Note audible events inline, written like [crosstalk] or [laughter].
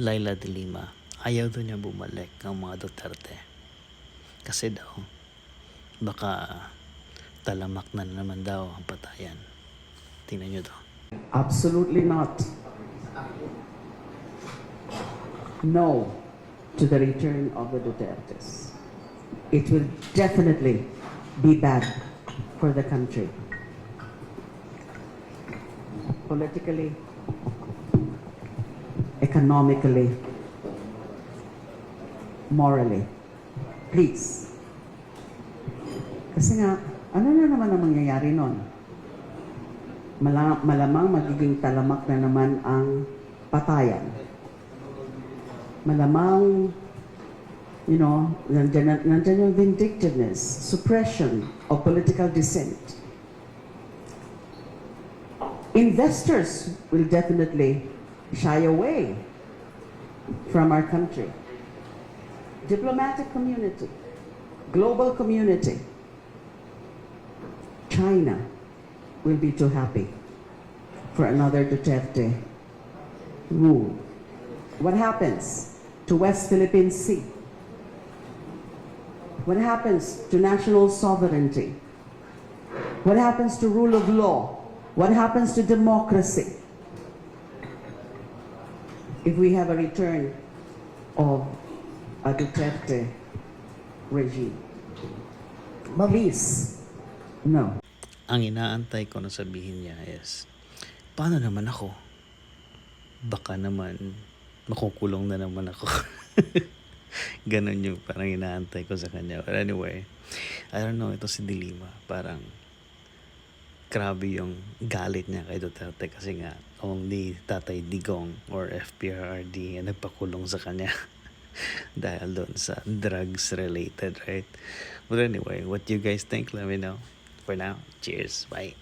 Laila de Lima, ayaw daw niya bumalik ang mga Duterte. Kasi daw, baka talamak na naman daw ang patayan. Tingnan niyo to. Absolutely not. No to the return of the Dutertes. It will definitely be bad for the country. Politically, economically, morally. Please. Kasi nga, ano na naman ang mangyayari nun? Mala- malamang magiging talamak na naman ang patayan. Malamang, you know, nandyan, na- nandyan yung vindictiveness, suppression of political dissent. Investors will definitely shy away from our country. Diplomatic community, global community, China will be too happy for another Duterte rule. What happens to West Philippine Sea? What happens to national sovereignty? What happens to rule of law? What happens to democracy? If we have a return of a Duterte regime. Please, no. Ang inaantay ko na sabihin niya is, paano naman ako? Baka naman, makukulong na naman ako. [laughs] Ganon yung parang inaantay ko sa kanya. But anyway, I don't know, ito si Dilima, parang grabe yung galit niya kay Duterte kasi nga only Tatay Digong or FPRRD ang nagpakulong sa kanya [laughs] dahil doon sa drugs related, right? But anyway, what you guys think, let me know. For now, cheers. Bye.